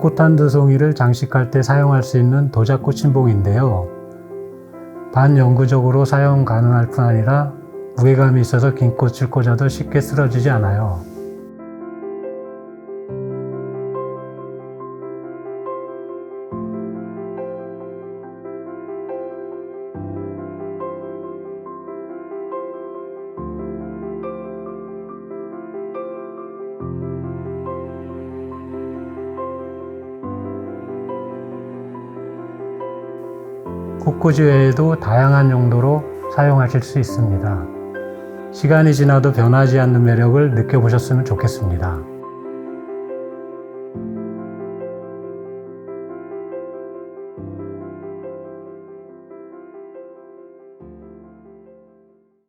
꽃한두 송이를 장식할 때 사용할 수 있는 도자꽃 신봉인데요. 반영구적으로 사용 가능할 뿐 아니라 무게감이 있어서 긴 꽃을 꽂아도 쉽게 쓰러지지 않아요. 꽃꽂이 외에도 다양한 용도로 사용하실 수 있습니다. 시간이 지나도 변하지 않는 매력을 느껴보셨으면 좋겠습니다.